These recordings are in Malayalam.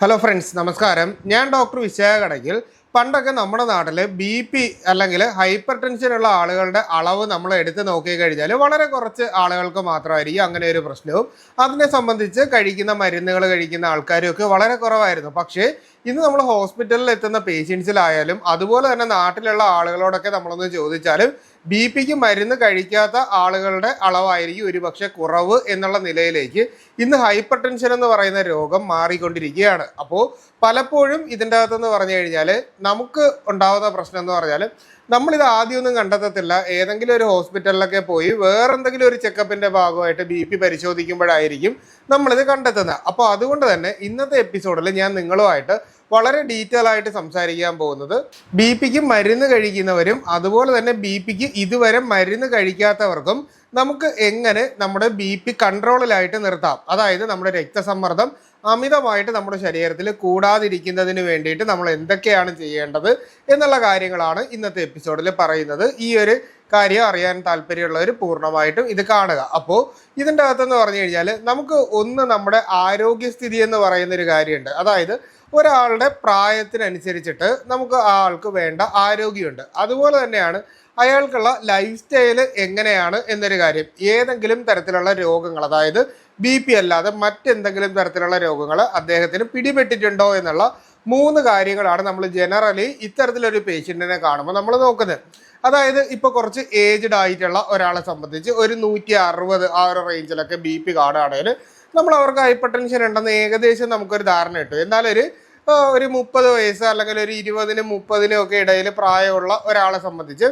ഹലോ ഫ്രണ്ട്സ് നമസ്കാരം. ഞാൻ ഡോക്ടർ വിശാഖടകിൽ പണ്ടൊക്കെ നമ്മുടെ നാട്ടിൽ ബി പി അല്ലെങ്കിൽ ഹൈപ്പർ ടെൻഷൻ ഉള്ള ആളുകളുടെ അളവ് നമ്മൾ എടുത്ത് നോക്കിക്കഴിഞ്ഞാൽ വളരെ കുറച്ച് ആളുകൾക്ക് മാത്രമായിരിക്കും അങ്ങനെ ഒരു പ്രശ്നവും. അതിനെ സംബന്ധിച്ച് കഴിക്കുന്ന മരുന്നുകൾ കഴിക്കുന്ന ആൾക്കാരും ഒക്കെ വളരെ കുറവായിരുന്നു. പക്ഷേ ഇന്ന് നമ്മൾ ഹോസ്പിറ്റലിൽ എത്തുന്ന പേഷ്യൻസിലായാലും അതുപോലെ തന്നെ നാട്ടിലുള്ള ആളുകളോടൊക്കെ നമ്മളൊന്ന് ചോദിച്ചാലും ബി പിക്ക് മരുന്ന് കഴിക്കാത്ത ആളുകളുടെ അളവായിരിക്കും ഒരുപക്ഷെ കുറവ് എന്നുള്ള നിലയിലേക്ക് ഇന്ന് ഹൈപ്പർ ടെൻഷൻ എന്ന് പറയുന്ന രോഗം മാറിക്കൊണ്ടിരിക്കുകയാണ്. അപ്പോൾ പലപ്പോഴും ഇതിന്റെ അകത്തെന്ന് പറഞ്ഞു കഴിഞ്ഞാൽ നമുക്ക് ഉണ്ടാവുന്ന പ്രശ്നം എന്ന് പറഞ്ഞാൽ നമ്മളിത് ആദ്യമൊന്നും കണ്ടെത്തത്തില്ല. ഏതെങ്കിലും ഒരു ഹോസ്പിറ്റലിലൊക്കെ പോയി വേറെന്തെങ്കിലും ഒരു ചെക്കപ്പിന്റെ ഭാഗമായിട്ട് ബി പി പരിശോധിക്കുമ്പോഴായിരിക്കും നമ്മളിത് കണ്ടെത്തുന്നത്. അപ്പോൾ അതുകൊണ്ട് തന്നെ ഇന്നത്തെ എപ്പിസോഡിൽ ഞാൻ നിങ്ങളുമായിട്ട് വളരെ ഡീറ്റെയിൽ ആയിട്ട് സംസാരിക്കാൻ പോകുന്നത് ബി പിക്ക് മരുന്ന് കഴിക്കുന്നവരും അതുപോലെ തന്നെ ബി പിക്ക് ഇതുവരെ മരുന്ന് കഴിക്കാത്തവർക്കും നമുക്ക് എങ്ങനെ നമ്മുടെ ബി പി കൺട്രോളിലായിട്ട് നിർത്താം? അതായത് നമ്മുടെ രക്തസമ്മർദ്ദം അമിതമായിട്ട് നമ്മുടെ ശരീരത്തിൽ കൂടാതിരിക്കുന്നതിന് വേണ്ടിയിട്ട് നമ്മൾ എന്തൊക്കെയാണ് ചെയ്യേണ്ടത് എന്നുള്ള കാര്യങ്ങളാണ് ഇന്നത്തെ എപ്പിസോഡിൽ പറയുന്നത്. ഈ ഒരു കാര്യം അറിയാൻ താല്പര്യമുള്ളവർ പൂർണമായിട്ടും ഇത് കാണുക. അപ്പോൾ ഇതിന്റെ അകത്തെന്ന് പറഞ്ഞു കഴിഞ്ഞാൽ നമുക്ക് ഒന്ന് നമ്മുടെ ആരോഗ്യസ്ഥിതി എന്ന് പറയുന്ന ഒരു കാര്യമുണ്ട്. അതായത് ഒരാളുടെ പ്രായത്തിനനുസരിച്ചിട്ട് നമുക്ക് ആ ആൾക്ക് വേണ്ട ആരോഗ്യമുണ്ട്. അതുപോലെ തന്നെയാണ് അയാൾക്കുള്ള ലൈഫ് സ്റ്റൈൽ എങ്ങനെയാണ് എന്നൊരു കാര്യം. ഏതെങ്കിലും തരത്തിലുള്ള രോഗങ്ങൾ അതായത് ബി പി അല്ലാതെ മറ്റെന്തെങ്കിലും തരത്തിലുള്ള രോഗങ്ങൾ അദ്ദേഹത്തിന് പിടിപെട്ടിട്ടുണ്ടോ എന്നുള്ള മൂന്ന് കാര്യങ്ങളാണ് നമ്മൾ ജനറലി ഇത്തരത്തിലൊരു പേഷ്യന്റിനെ കാണുമ്പോൾ നമ്മൾ നോക്കുന്നത്. അതായത് ഇപ്പോൾ കുറച്ച് ഏജ്ഡ് ആയിട്ടുള്ള ഒരാളെ സംബന്ധിച്ച് ഒരു നൂറ്റി അറുപത് ആ ഒരു റേഞ്ചിലൊക്കെ ബി പി കാണുകയാണെങ്കിൽ നമ്മൾ അവർക്ക് ഹൈപ്പർ ടെൻഷൻ ഉണ്ടെന്ന് ഏകദേശം നമുക്കൊരു ധാരണ കിട്ടും. എന്നാലും ഒരു ഒരു മുപ്പത് വയസ്സ് അല്ലെങ്കിൽ ഒരു ഇരുപതിനും മുപ്പതിനും ഒക്കെ ഇടയിൽ പ്രായമുള്ള ഒരാളെ സംബന്ധിച്ച്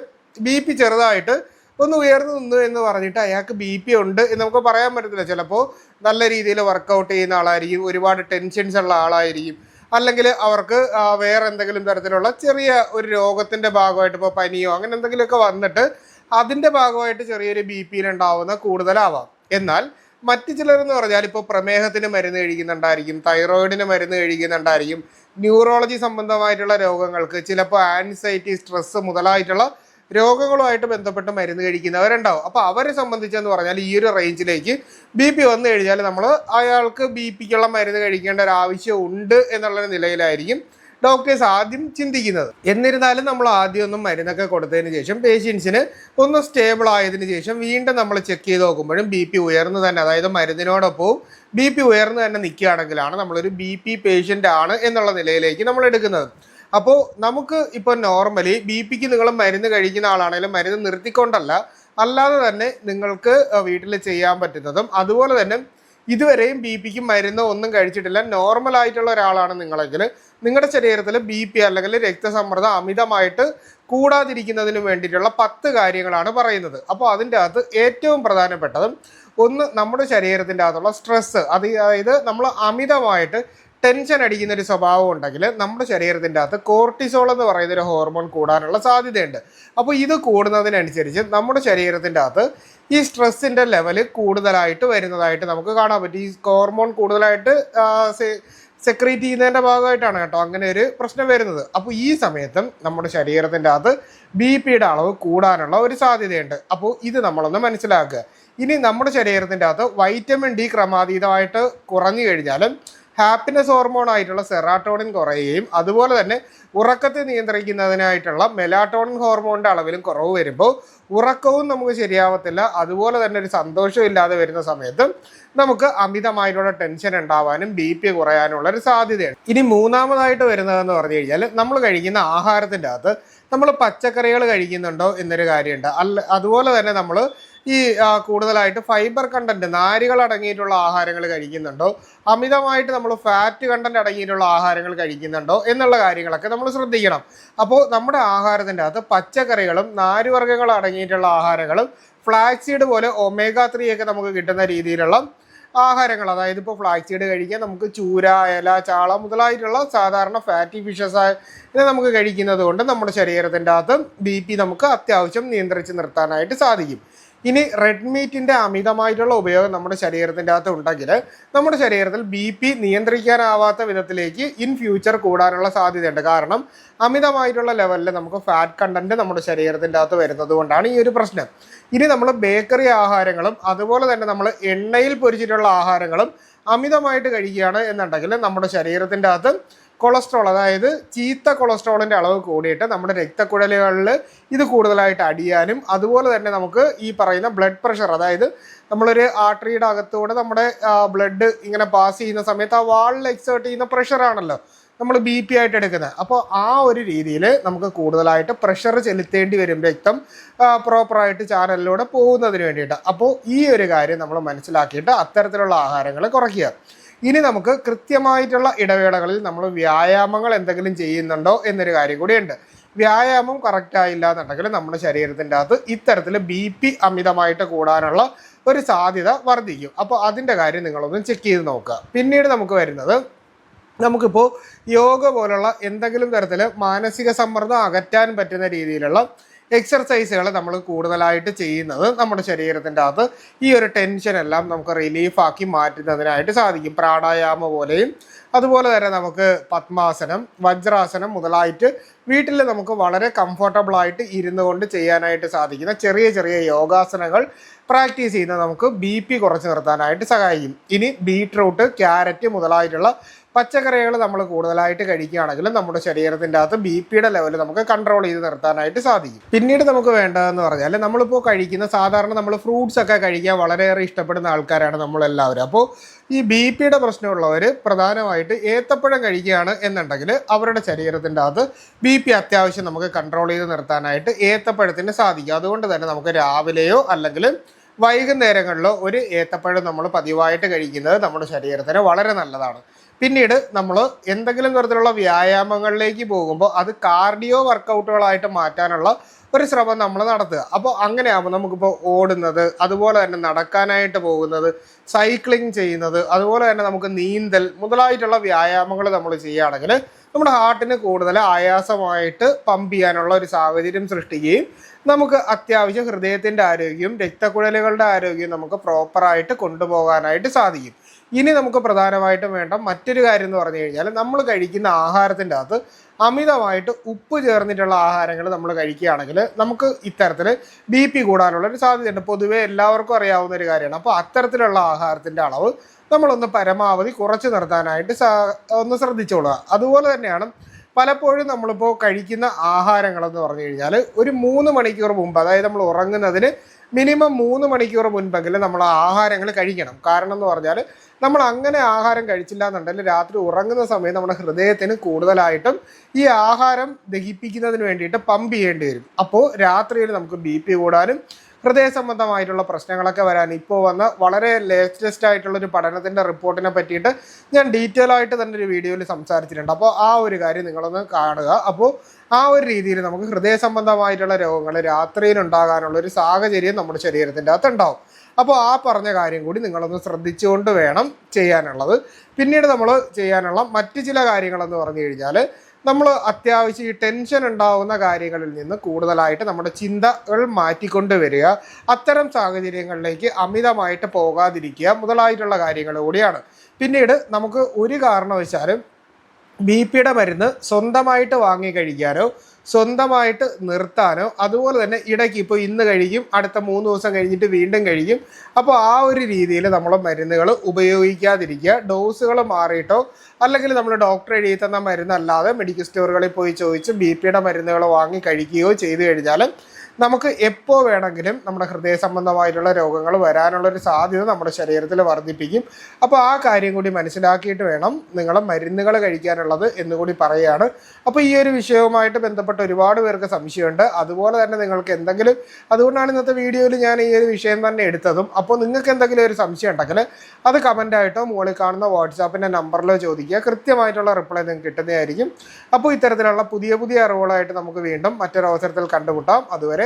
ബി പി ചെറുതായിട്ട് ഒന്ന് ഉയർന്നു നിന്നു എന്ന് പറഞ്ഞിട്ട് അയാൾക്ക് ബി പി ഉണ്ട് എന്ന് നമുക്ക് പറയാൻ പറ്റത്തില്ല. ചിലപ്പോൾ നല്ല രീതിയിൽ വർക്കൗട്ട് ചെയ്യുന്ന ആളായിരിക്കും ഒരുപാട് ടെൻഷൻസ് ഉള്ള ആളായിരിക്കും. അല്ലെങ്കിൽ അവർക്ക് വേറെ എന്തെങ്കിലും തരത്തിലുള്ള ചെറിയ ഒരു രോഗത്തിന്റെ ഭാഗമായിട്ട് ഇപ്പോൾ പനിയോ അങ്ങനെ എന്തെങ്കിലുമൊക്കെ വന്നിട്ട് അതിന്റെ ഭാഗമായിട്ട് ചെറിയൊരു ബി പിയിലുണ്ടാവുന്ന കൂടുതലാവാം. എന്നാൽ മറ്റു ചിലരെന്ന് പറഞ്ഞാൽ ഇപ്പോൾ പ്രമേഹത്തിന് മരുന്ന് കഴിക്കുന്നുണ്ടായിരിക്കും തൈറോയിഡിന് മരുന്ന് കഴിക്കുന്നുണ്ടായിരിക്കും ന്യൂറോളജി സംബന്ധമായിട്ടുള്ള രോഗങ്ങൾക്ക് ചിലപ്പോൾ ആൻസൈറ്റി സ്ട്രെസ് മുതലായിട്ടുള്ള രോഗങ്ങളുമായിട്ട് ബന്ധപ്പെട്ട് മരുന്ന് കഴിക്കുന്നവരുണ്ടാവും. അപ്പോൾ അവരെ സംബന്ധിച്ചെന്ന് പറഞ്ഞാൽ ഈ ഒരു റേഞ്ചിലേക്ക് ബി പി വന്നു കഴിഞ്ഞാൽ നമ്മൾ അയാൾക്ക് ബി പിക്കുള്ള മരുന്ന് കഴിക്കേണ്ട ഒരു ആവശ്യം ഉണ്ട് എന്നുള്ള നിലയിലായിരിക്കും. ഡോക്ടേഴ്സ് ആദ്യം ചിന്തിക്കുന്നത്. എന്നിരുന്നാലും നമ്മൾ ആദ്യം ഒന്നും മരുന്നൊക്കെ കൊടുത്തതിന് ശേഷം പേഷ്യൻസിന് ഒന്ന് സ്റ്റേബിൾ ആയതിന് ശേഷം വീണ്ടും നമ്മൾ ചെക്ക് ചെയ്ത് നോക്കുമ്പോഴും ബി പി ഉയർന്നു തന്നെ അതായത് മരുന്നിനോടൊപ്പവും ബി പി ഉയർന്നു തന്നെ നിൽക്കുകയാണെങ്കിലാണ് നമ്മളൊരു ബി പി പേഷ്യന്റ് ആണ് എന്നുള്ള നിലയിലേക്ക് നമ്മൾ എടുക്കുന്നത്. അപ്പോൾ നമുക്ക് ഇപ്പോൾ നോർമലി ബി പിക്ക് നിങ്ങൾ മരുന്ന് കഴിക്കുന്ന ആളാണെങ്കിലും മരുന്ന് നിർത്തിക്കൊണ്ടല്ല അല്ലാതെ തന്നെ നിങ്ങൾക്ക് വീട്ടിൽ ചെയ്യാൻ പറ്റുന്നതും അതുപോലെ തന്നെ ഇതുവരെയും ബി പിക്ക് മരുന്ന് ഒന്നും കഴിച്ചിട്ടില്ല. നോർമൽ ആയിട്ടുള്ള ഒരാളാണ് നിങ്ങളെങ്കിൽ നിങ്ങളുടെ ശരീരത്തിൽ ബി പി അല്ലെങ്കിൽ രക്തസമ്മർദ്ദം അമിതമായിട്ട് കൂടാതിരിക്കുന്നതിന് വേണ്ടിയിട്ടുള്ള പത്ത് കാര്യങ്ങളാണ് പറയുന്നത്. അപ്പോൾ അതിന്റെ അകത്ത് ഏറ്റവും പ്രധാനപ്പെട്ടതും ഒന്ന് നമ്മുടെ ശരീരത്തിന്റെ അകത്തുള്ള സ്ട്രെസ്സ് അത് അതായത് നമ്മൾ അമിതമായിട്ട് ടെൻഷൻ അടിക്കുന്ന ഒരു സ്വഭാവം ഉണ്ടെങ്കിൽ നമ്മുടെ ശരീരത്തിന്റെ അകത്ത് കോർട്ടിസോൾ എന്ന് പറയുന്ന ഒരു ഹോർമോൺ കൂടാനുള്ള സാധ്യതയുണ്ട്. അപ്പോൾ ഇത് കൂടുന്നതിനനുസരിച്ച് നമ്മുടെ ശരീരത്തിന്റെ അകത്ത് ഈ സ്ട്രെസ്സിന്റെ ലെവൽ കൂടുതലായിട്ട് വരുന്നതായിട്ട് നമുക്ക് കാണാൻ പറ്റും. ഈ ഹോർമോൺ കൂടുതലായിട്ട് സെക്രീറ്റ് ചെയ്യുന്നതിന്റെ ഭാഗമായിട്ടാണ് കേട്ടോ അങ്ങനെ ഒരു പ്രശ്നം വരുന്നത്. അപ്പോൾ ഈ സമയത്തും നമ്മുടെ ശരീരത്തിന്റെ അകത്ത് ബി പിയുടെ അളവ് കൂടാനുള്ള ഒരു സാധ്യതയുണ്ട്. അപ്പോൾ ഇത് നമ്മളൊന്ന് മനസ്സിലാക്കുക. ഇനി നമ്മുടെ ശരീരത്തിന്റെ അകത്ത് വൈറ്റമിൻ ഡി ക്രമാതീതമായിട്ട് കുറഞ്ഞു കഴിഞ്ഞാലും ഹാപ്പിനെസ് ഹോർമോൺ ആയിട്ടുള്ള സെറാട്ടോണിൻ കുറയുകയും അതുപോലെ തന്നെ ഉറക്കത്തെ നിയന്ത്രിക്കുന്നതിനായിട്ടുള്ള മെലാട്ടോണിൻ ഹോർമോണിന്റെ അളവിലും കുറവ് വരുമ്പോൾ ഉറക്കവും നമുക്ക് ശരിയാവത്തില്ല. അതുപോലെ തന്നെ ഒരു സന്തോഷവും ഇല്ലാതെ വരുന്ന സമയത്തും നമുക്ക് അമിതമായിട്ടുള്ള ടെൻഷൻ ഉണ്ടാവാനും ബി പി കുറയാനുള്ള ഒരു സാധ്യതയാണ് ഇനി മൂന്നാമതായിട്ട് വരുന്നതെന്ന് പറഞ്ഞു കഴിഞ്ഞാൽ നമ്മൾ കഴിക്കുന്ന ആഹാരത്തിന്റെ അകത്ത് നമ്മൾ പച്ചക്കറികൾ കഴിക്കുന്നുണ്ടോ എന്നൊരു കാര്യമുണ്ട്. അല്ല അതുപോലെ തന്നെ നമ്മൾ ഈ കൂടുതലായിട്ട് ഫൈബർ കണ്ടന്റ് നാരുകൾ അടങ്ങിയിട്ടുള്ള ആഹാരങ്ങൾ കഴിക്കുന്നുണ്ടോ? അമിതമായിട്ട് നമ്മൾ ഫാറ്റ് കണ്ടന്റ് അടങ്ങിയിട്ടുള്ള ആഹാരങ്ങൾ കഴിക്കുന്നുണ്ടോ? എന്നുള്ള കാര്യങ്ങളൊക്കെ നമ്മൾ ശ്രദ്ധിക്കണം. അപ്പോൾ നമ്മുടെ ആഹാരത്തിന്റെ അകത്ത് പച്ചക്കറികളും നാരുവർഗങ്ങൾ അടങ്ങിയിട്ടുള്ള ആഹാരങ്ങളും ഫ്ലാക്സീഡ് പോലെ ഒമേഗ ത്രീ ഒക്കെ നമുക്ക് കിട്ടുന്ന രീതിയിലുള്ള ആഹാരങ്ങൾ. അതായത് ഇപ്പോൾ ഫ്ലാക്സീഡ് കഴിക്കാൻ നമുക്ക് ചൂര ഇല ചാള മുതലായിട്ടുള്ള സാധാരണ ഫാറ്റി ഫിഷസ് ഇത് നമുക്ക് കഴിക്കുന്നത് കൊണ്ട് നമ്മുടെ ശരീരത്തിന്റെ അകത്ത് ബി പി നമുക്ക് അത്യാവശ്യം നിയന്ത്രിച്ച് നിർത്താനായിട്ട് സാധിക്കും. ഇനി റെഡ് മീറ്റിന്റെ അമിതമായിട്ടുള്ള ഉപയോഗം നമ്മുടെ ശരീരത്തിന്റെ അകത്ത് ഉണ്ടെങ്കിൽ നമ്മുടെ ശരീരത്തിൽ ബി പി നിയന്ത്രിക്കാനാവാത്ത വിധത്തിലേക്ക് ഇൻ ഫ്യൂച്ചർ കൂടാനുള്ള സാധ്യതയുണ്ട്. കാരണം അമിതമായിട്ടുള്ള ലെവലിൽ നമുക്ക് ഫാറ്റ് കണ്ടന്റ് നമ്മുടെ ശരീരത്തിന്റെ അകത്ത് വരുന്നത് കൊണ്ടാണ് ഈ ഒരു പ്രശ്നം. ഇനി നമ്മൾ ബേക്കറി ആഹാരങ്ങളും അതുപോലെ തന്നെ നമ്മൾ എണ്ണയിൽ പൊരിച്ചിട്ടുള്ള ആഹാരങ്ങളും അമിതമായിട്ട് കഴിക്കുകയാണ് എന്നുണ്ടെങ്കിൽ നമ്മുടെ ശരീരത്തിന്റെ അകത്ത് കൊളസ്ട്രോൾ അതായത് ചീത്ത കൊളസ്ട്രോളിന്റെ അളവ് കൂടിയിട്ട് നമ്മുടെ രക്തക്കുഴലുകളിൽ ഇത് കൂടുതലായിട്ട് അടിയാനും അതുപോലെ തന്നെ നമുക്ക് ഈ പറയുന്ന ബ്ലഡ് പ്രഷർ അതായത് നമ്മളൊരു ആർട്ടറിയുടെ അകത്തൂടെ നമ്മുടെ ബ്ലഡ് ഇങ്ങനെ പാസ് ചെയ്യുന്ന സമയത്ത് ആ വാളിൽ എക്സേർട്ട് ചെയ്യുന്ന പ്രഷറാണല്ലോ നമ്മൾ ബി പി ആയിട്ട് എടുക്കുന്നത്. അപ്പോൾ ആ ഒരു രീതിയിൽ നമുക്ക് കൂടുതലായിട്ട് പ്രഷർ ചെലുത്തേണ്ടി വരും രക്തം പ്രോപ്പറായിട്ട് ചാനലിലൂടെ പോകുന്നതിന് വേണ്ടിയിട്ട്. അപ്പോൾ ഈ ഒരു കാര്യം നമ്മൾ മനസ്സിലാക്കിയിട്ട് അത്തരത്തിലുള്ള ആഹാരങ്ങൾ കുറയ്ക്കുക. ഇനി നമുക്ക് കൃത്യമായിട്ടുള്ള ഇടവേളകളിൽ നമ്മൾ വ്യായാമങ്ങൾ എന്തെങ്കിലും ചെയ്യുന്നുണ്ടോ എന്നൊരു കാര്യം കൂടിയുണ്ട് വ്യായാമം കറക്റ്റായില്ല എന്നുണ്ടെങ്കിൽ നമ്മുടെ ശരീരത്തിന്റെ അകത്ത് ഇത്തരത്തിൽ ബി പി അമിതമായിട്ട് കൂടാനുള്ള ഒരു സാധ്യത വർദ്ധിക്കും. അപ്പോൾ അതിന്റെ കാര്യം നിങ്ങളൊന്ന് ചെക്ക് ചെയ്ത് നോക്കുക. പിന്നീട് നമുക്ക് വരുന്നത് നമുക്കിപ്പോൾ യോഗ പോലുള്ള എന്തെങ്കിലും തരത്തിൽ മാനസിക സമ്മർദ്ദം അകറ്റാൻ പറ്റുന്ന രീതിയിലുള്ള എക്സർസൈസുകൾ നമ്മൾ കൂടുതലായിട്ട് ചെയ്യുന്നത് നമ്മുടെ ശരീരത്തിന്റെ അകത്ത് ഈ ഒരു ടെൻഷൻ എല്ലാം നമുക്ക് റിലീഫാക്കി മാറ്റുന്നതിനായിട്ട് സാധിക്കും. പ്രാണായാമ പോലെയും അതുപോലെ തന്നെ നമുക്ക് പത്മാസനം വജ്രാസനം മുതലായിട്ട് വീട്ടിൽ നമുക്ക് വളരെ കംഫർട്ടബിൾ ആയിട്ട് ഇരുന്നു കൊണ്ട് ചെയ്യാനായിട്ട് സാധിക്കുന്ന ചെറിയ ചെറിയ യോഗാസനങ്ങൾ പ്രാക്ടീസ് ചെയ്യുന്നത് നമുക്ക് ബി പി കുറച്ച് നിർത്താനായിട്ട് സഹായിക്കും. ഇനി ബീട്രൂട്ട് ക്യാരറ്റ് മുതലായിട്ടുള്ള പച്ചക്കറികൾ നമ്മൾ കൂടുതലായിട്ട് കഴിക്കുകയാണെങ്കിലും നമ്മുടെ ശരീരത്തിന്റെ അകത്ത് ബി പിയുടെ ലെവൽ നമുക്ക് കൺട്രോൾ ചെയ്ത് നിർത്താനായിട്ട് സാധിക്കും. പിന്നീട് നമുക്ക് വേണ്ടതെന്ന് പറഞ്ഞാൽ നമ്മളിപ്പോൾ കഴിക്കുന്ന സാധാരണ നമ്മൾ ഫ്രൂട്ട്സ് ഒക്കെ കഴിക്കാൻ വളരെയേറെ ഇഷ്ടപ്പെടുന്ന ആൾക്കാരാണ് നമ്മളെല്ലാവരും. അപ്പോൾ ഈ ബി പിയുടെ പ്രശ്നമുള്ളവർ പ്രധാനമായിട്ട് ഏത്തപ്പഴം കഴിക്കുകയാണ് എന്നുണ്ടെങ്കിൽ അവരുടെ ശരീരത്തിന്റെ അകത്ത് ബി പി അത്യാവശ്യം നമുക്ക് കൺട്രോൾ ചെയ്ത് നിർത്താനായിട്ട് ഏത്തപ്പഴത്തിന് സാധിക്കും. അതുകൊണ്ട് തന്നെ നമുക്ക് രാവിലെയോ അല്ലെങ്കിൽ വൈകുന്നേരങ്ങളിലോ ഒരു ഏത്തപ്പഴം നമ്മൾ പതിവായിട്ട് കഴിക്കുന്നത് നമ്മുടെ ശരീരത്തിന് വളരെ നല്ലതാണ്. പിന്നീട് നമ്മൾ എന്തെങ്കിലും തരത്തിലുള്ള വ്യായാമങ്ങളിലേക്ക് പോകുമ്പോൾ അത് കാർഡിയോ വർക്കൗട്ടുകളായിട്ട് മാറ്റാനുള്ള ഒരു ശ്രമം നമ്മൾ നടത്തുക. അപ്പോൾ അങ്ങനെയാകുമ്പോൾ നമുക്കിപ്പോൾ ഓടുന്നത് അതുപോലെ തന്നെ നടക്കാനായിട്ട് പോകുന്നത് സൈക്ലിംഗ് ചെയ്യുന്നത് അതുപോലെ തന്നെ നമുക്ക് നീന്തൽ മുതലായിട്ടുള്ള വ്യായാമങ്ങൾ നമ്മൾ ചെയ്യുകയാണെങ്കിൽ നമ്മുടെ ഹാർട്ടിന് കൂടുതൽ ആയാസമായിട്ട് പമ്പ് ചെയ്യാനുള്ള ഒരു സാഹചര്യം സൃഷ്ടിക്കുകയും നമുക്ക് അത്യാവശ്യം ഹൃദയത്തിന്റെ ആരോഗ്യവും രക്തക്കുഴലുകളുടെ ആരോഗ്യവും നമുക്ക് പ്രോപ്പറായിട്ട് കൊണ്ടുപോകാനായിട്ട് സാധിക്കും. ഇനി നമുക്ക് പ്രധാനമായിട്ടും വേണ്ട മറ്റൊരു കാര്യം എന്ന് പറഞ്ഞു കഴിഞ്ഞാൽ നമ്മൾ കഴിക്കുന്ന ആഹാരത്തിന്റെ അകത്ത് അമിതമായിട്ട് ഉപ്പ് ചേർന്നിട്ടുള്ള ആഹാരങ്ങൾ നമ്മൾ കഴിക്കുകയാണെങ്കിൽ നമുക്ക് ഇത്തരത്തിൽ ബി പി കൂടാനുള്ള ഒരു സാധ്യതയുണ്ട്. പൊതുവേ എല്ലാവർക്കും അറിയാവുന്ന ഒരു കാര്യമാണ്. അപ്പോൾ അത്തരത്തിലുള്ള ആഹാരത്തിന്റെ അളവ് നമ്മളൊന്ന് പരമാവധി കുറച്ച് നിർത്താനായിട്ട് ഒന്ന് ശ്രദ്ധിച്ചോളുക. അതുപോലെ തന്നെയാണ് പലപ്പോഴും നമ്മളിപ്പോൾ കഴിക്കുന്ന ആഹാരങ്ങളെന്ന് പറഞ്ഞു കഴിഞ്ഞാൽ ഒരു മൂന്ന് മണിക്കൂർ മുമ്പ് അതായത് നമ്മൾ ഉറങ്ങുന്നതിന് മിനിമം മൂന്ന് മണിക്കൂർ മുൻപെങ്കിലും നമ്മൾ ആഹാരങ്ങൾ കഴിക്കണം. കാരണം എന്ന് പറഞ്ഞാൽ നമ്മൾ അങ്ങനെ ആഹാരം കഴിച്ചില്ല എന്നുണ്ടെങ്കിൽ രാത്രി ഉറങ്ങുന്ന സമയം നമ്മുടെ ഹൃദയത്തിന് കൂടുതലായിട്ടും ഈ ആഹാരം ദഹിപ്പിക്കുന്നതിന് വേണ്ടിയിട്ട് പമ്പ് ചെയ്യേണ്ടി വരും. അപ്പോൾ രാത്രിയിൽ നമുക്ക് ബി പി കൂടാനും ഹൃദയ സംബന്ധമായിട്ടുള്ള പ്രശ്നങ്ങളൊക്കെ വരാൻ ഇപ്പോൾ വന്ന വളരെ ലേറ്റസ്റ്റ് ആയിട്ടുള്ള ഒരു പഠനത്തിന്റെ റിപ്പോർട്ടിനെ പറ്റിയിട്ട് ഞാൻ ഡീറ്റെയിൽ ആയിട്ട് തന്നെ ഒരു വീഡിയോയിൽ സംസാരിച്ചിട്ടുണ്ട്. അപ്പോൾ ആ ഒരു കാര്യം നിങ്ങളൊന്ന് കാണുക. അപ്പോൾ ആ ഒരു രീതിയിൽ നമുക്ക് ഹൃദയ സംബന്ധമായിട്ടുള്ള രോഗങ്ങൾ രാത്രിയിൽ ഉണ്ടാകാനുള്ള ഒരു സാഹചര്യം നമ്മുടെ ശരീരത്തിന്റെ അകത്ത് ഉണ്ടാവും അപ്പോൾ ആ പറഞ്ഞ കാര്യം കൂടി നിങ്ങളൊന്ന് ശ്രദ്ധിച്ചുകൊണ്ട് വേണം ചെയ്യാനുള്ളത്. പിന്നീട് നമ്മൾ ചെയ്യാനുള്ള മറ്റ് ചില കാര്യങ്ങളെന്ന് പറഞ്ഞു കഴിഞ്ഞാൽ നമ്മൾ അത്യാവശ്യം ഈ ടെൻഷൻ ഉണ്ടാവുന്ന കാര്യങ്ങളിൽ നിന്ന് കൂടുതലായിട്ട് നമ്മുടെ ചിന്തകൾ മാറ്റിക്കൊണ്ട് വരിക. അത്തരം സാഹചര്യങ്ങളിലേക്ക് അമിതമായിട്ട് പോകാതിരിക്കുക മുതലായിട്ടുള്ള കാര്യങ്ങൾ കൂടിയാണ്. പിന്നീട് നമുക്ക് ഒരു കാരണവശാലും ബി പിയുടെ മരുന്ന് സ്വന്തമായിട്ട് വാങ്ങി കഴിക്കാനോ സ്വന്തമായിട്ട് നിർത്താനോ അതുപോലെ തന്നെ ഇടയ്ക്ക് ഇപ്പോൾ ഇന്ന് കഴിക്കും അടുത്ത മൂന്ന് ദിവസം കഴിഞ്ഞിട്ട് വീണ്ടും കഴിക്കും. അപ്പോൾ ആ ഒരു രീതിയിൽ നമ്മൾ മരുന്നുകൾ ഉപയോഗിക്കാതിരിക്കുക ഡോസുകൾ മാറിയിട്ടോ അല്ലെങ്കിൽ നമ്മൾ ഡോക്ടർ എഴുതി തന്ന മരുന്നല്ലാതെ മെഡിക്കൽ സ്റ്റോറുകളിൽ പോയി ചോദിച്ച് ബി പിയുടെ മരുന്നുകൾ വാങ്ങി കഴിക്കുകയോ ചെയ്തു കഴിഞ്ഞാൽ നമുക്ക് എപ്പോൾ വേണമെങ്കിലും നമ്മുടെ ഹൃദയ സംബന്ധമായിട്ടുള്ള രോഗങ്ങൾ വരാനുള്ള ഒരു സാധ്യത നമ്മുടെ ശരീരത്തിൽ വർദ്ധിപ്പിക്കും. അപ്പോൾ ആ കാര്യം കൂടി മനസ്സിലാക്കിയിട്ട് വേണം നിങ്ങൾ മരുന്നുകൾ കഴിക്കാനുള്ളത് എന്നുകൂടി പറയുകയാണ് അപ്പോൾ ഈ ഒരു വിഷയവുമായിട്ട് ബന്ധപ്പെട്ട് ഒരുപാട് പേർക്ക് സംശയമുണ്ട്. അതുപോലെ തന്നെ നിങ്ങൾക്ക് എന്തെങ്കിലും അതുകൊണ്ടാണ് ഇന്നത്തെ വീഡിയോയിൽ ഞാൻ ഈ ഒരു വിഷയം തന്നെ എടുത്തതും. അപ്പോൾ നിങ്ങൾക്ക് എന്തെങ്കിലും ഒരു സംശയം ഉണ്ടെങ്കിൽ അത് കമന്റായിട്ടോ മുകളിൽ കാണുന്ന വാട്സാപ്പിന്റെ നമ്പറിലോ ചോദിക്കുക. കൃത്യമായിട്ടുള്ള റിപ്ലൈ നിങ്ങൾക്ക് കിട്ടുന്നതായിരിക്കും. അപ്പോൾ ഇത്തരത്തിലുള്ള പുതിയ പുതിയ അറിവുകളായിട്ട് നമുക്ക് വീണ്ടും മറ്റൊരു അവസരത്തിൽ കണ്ടുമുട്ടാം. അതുവരെ